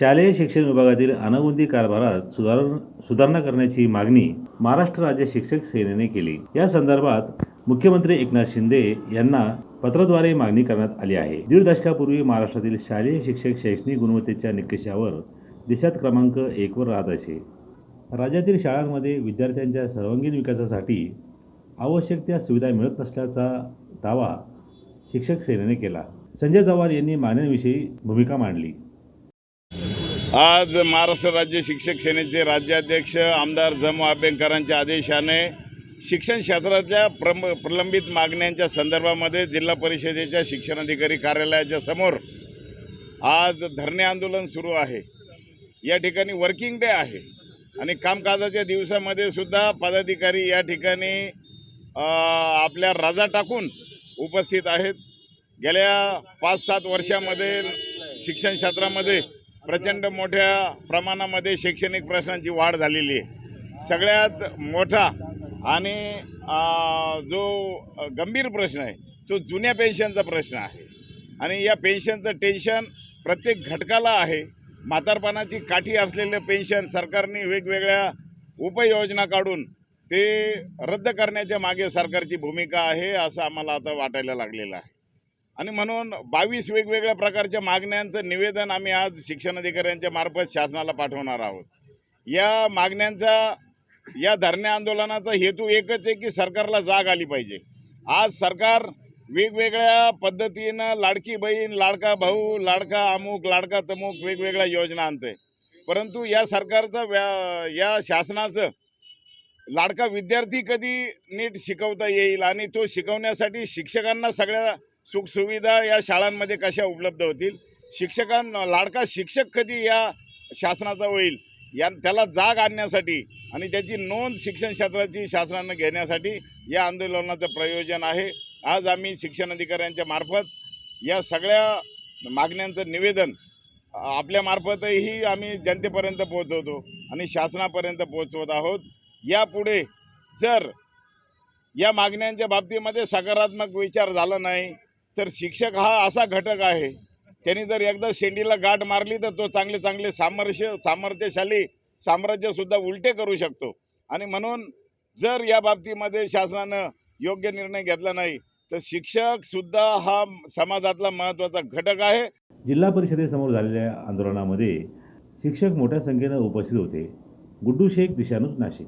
शालेय शिक्षण विभागातील अनागोंदी कारभारात सुधार सुधारणा करण्याची मागणी महाराष्ट्र राज्य शिक्षक सेनेने केली. या संदर्भात मुख्यमंत्री एकनाथ शिंदे यांना पत्राद्वारे मागणी करण्यात आली आहे. दीड दशकापूर्वी महाराष्ट्रातील शालेय शिक्षक शैक्षणिक गुणवत्तेच्या निकषावर देशात क्रमांक एकवर राहत असे. राज्यातील शाळांमध्ये विद्यार्थ्यांच्या सर्वांगीण विकासासाठी आवश्यक त्या सुविधा मिळत नसल्याचा दावा शिक्षक सेनेने केला. संजय चव्हाण यांनी मागण्यांविषयी भूमिका मांडली. आज महाराष्ट्र राज्य शिक्षक सेनेचे राज्याध्यक्ष आमदार जमू अभ्यंकरांच्या आदेशाने शिक्षण क्षेत्राच्या प्रम प्रलंबित मागण्यांच्या संदर्भामध्ये जिल्हा परिषदेच्या शिक्षणाधिकारी कार्यालयाच्या समोर आज धरणे आंदोलन सुरू आहे. या ठिकाणी वर्किंग डे आहे आणि कामकाजाच्या दिवसामध्ये सुद्धा पदाधिकारी या ठिकाणी आपल्या रजा टाकून उपस्थित आहेत. गेल्या पाच सात वर्षामध्ये शिक्षण क्षेत्रामध्ये प्रचंड मोठ्या प्रमाणामध्ये शैक्षणिक प्रश्नांची वाढ झालेली आहे. सगळ्यात मोठा आणि जो गंभीर प्रश्न आहे तो जुन्या पेन्शनचा प्रश्न आहे. आणि या पेन्शनचं टेन्शन प्रत्येक घटकाला आहे. म्हातारपणाची काठी असलेलं पेन्शन सरकारने वेगवेगळ्या उपाययोजना काढून ते रद्द करण्याच्या मागे सरकारची भूमिका आहे असं आम्हाला आता वाटायला लागलेलं आहे. आणि म्हणून बावीस वेगवेगळ्या प्रकारच्या मागण्यांचं निवेदन आम्ही आज शिक्षणाधिकाऱ्यांच्या मार्फत शासनाला पाठवणार आहोत. या मागण्यांचा या धरणे आंदोलनाचा हेतू एकच आहे की सरकारला जाग आली पाहिजे. आज सरकार वेगवेगळ्या पद्धतीनं लाडकी बहीण लाडका भाऊ लाडका अमुक लाडका तमुक वेगवेगळ्या योजना आणते परंतु या सरकारचं व्या या शासनाचं लाडका विद्यार्थी कधी नीट शिकवता येईल आणि तो शिकवण्यासाठी शिक्षकांना सगळ्या सुखसुविधा या शाळांमध्ये कशा उपलब्ध होतील? शिक्षकांना लाडका शिक्षक कधी या शासनाचा होईल? या त्याला जाग आणण्यासाठी आणि त्याची नोंद शिक्षण क्षेत्राची शासनानं घेण्यासाठी या आंदोलनाचं प्रयोजन आहे. आज आम्ही शिक्षण अधिकाऱ्यांच्या मार्फत या सगळ्या मागण्यांचं निवेदन आपल्यामार्फतही आम्ही जनतेपर्यंत पोहोचवतो आणि शासनापर्यंत पोहोचवत आहोत. यापुढे जर या मागण्यांच्या बाबतीमध्ये सकारात्मक विचार झाला नाही तर शिक्षक हा असा घटक आहे. त्यांनी जर एकदा शेंडीला गाठ मारली तर तो चांगले चांगले सामर्थ्य सामर्थ्यशाली साम्राज्यसुद्धा उलटे करू शकतो. आणि म्हणून जर या बाबतीमध्ये शासनानं योग्य निर्णय घेतला नाही तर शिक्षकसुद्धा हा समाजातला महत्त्वाचा घटक आहे. जिल्हा परिषदेसमोर झालेल्या आंदोलनामध्ये शिक्षक मोठ्या संख्येनं उपस्थित होते. गुड्डू शेख दिशानूच नाशिक.